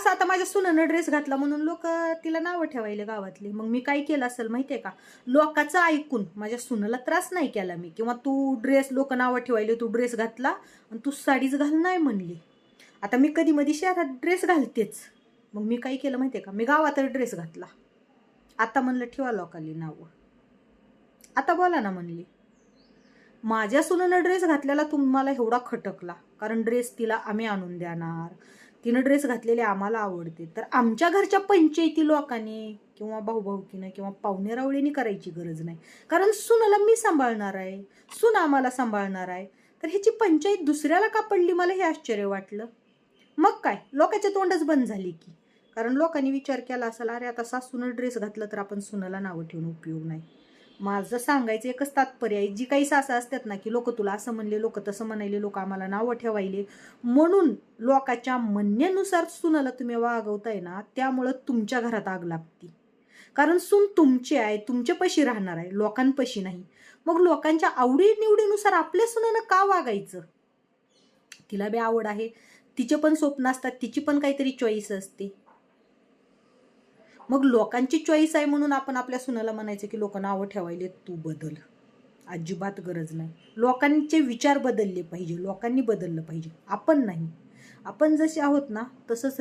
असं आता माझ्या सुनानं ड्रेस घातला म्हणून लोक तिला नावं ठेवायला गावातली. मग मी काय केलं असेल माहितीये का? लोकांचं ऐकून माझ्या सुनाला त्रास नाही केला मी. किंवा तू ड्रेस लोक नावं ठेवायले तू ड्रेस घातला आणि तू साडीच घाल नाही म्हणली. आता मी कधी मधी शहरात ड्रेस घालतेच. मग मी काय केलं माहितीये का? मी गावात ड्रेस घातला. आता म्हणलं ठेवा लोकांनी नावं. आता बोला ना म्हणली. माझ्या सुनानं ड्रेस घातलेला तुम्हाला एवढा खटकला. कारण ड्रेस तिला आम्ही आणून देणार. तिनं ड्रेस घातलेले आम्हाला आवडते. तर आमच्या घरच्या पंचायती लोकांनी किंवा भाऊभाऊकीनं किंवा पाहुणे रावळीने करायची गरज नाही. कारण सुनाला मी सांभाळणार आहे. सून आम्हाला सांभाळणार आहे. तर ह्याची पंचायत दुसऱ्याला का पडली मला हे आश्चर्य वाटलं? मग काय? लोकांच्या तोंडच बंद झाली की. कारण लोकांनी विचार केला असाल अरे आता सासूनं ड्रेस घातलं तर आपण सुनाला नावं ठेवून उपयोग नाही. माझं सांगायचं एकच तात्पर्य आहे जी काही सासं असतात ना की लोक तुला असं म्हणले लोक तसं म्हणायले लोक आम्हाला नावं ठेवायले. म्हणून लोकाच्या म्हणण्यानुसार सुनाला तुम्ही वागवताय ना त्यामुळं तुमच्या घरात आग लागती. कारण सून तुमची आहे तुमच्या पशी राहणार आहे लोकांपशी नाही. मग लोकांच्या आवडी निवडीनुसार आपल्या सुनानं का वागायचं? तिला बी आवड आहे तिचे पण स्वप्न असतात तिची पण काहीतरी चॉईस असते. मग लोकांची चॉईस आहे म्हणून आपण आपल्या सुनाला म्हणायचं की लोक नावं ठेवायले तू बदल. अजिबात गरज नाही. लोकांचे विचार बदलले पाहिजे लोकांनी बदललं पाहिजे. आपण नाही. आपण जसे आहोत ना तसंच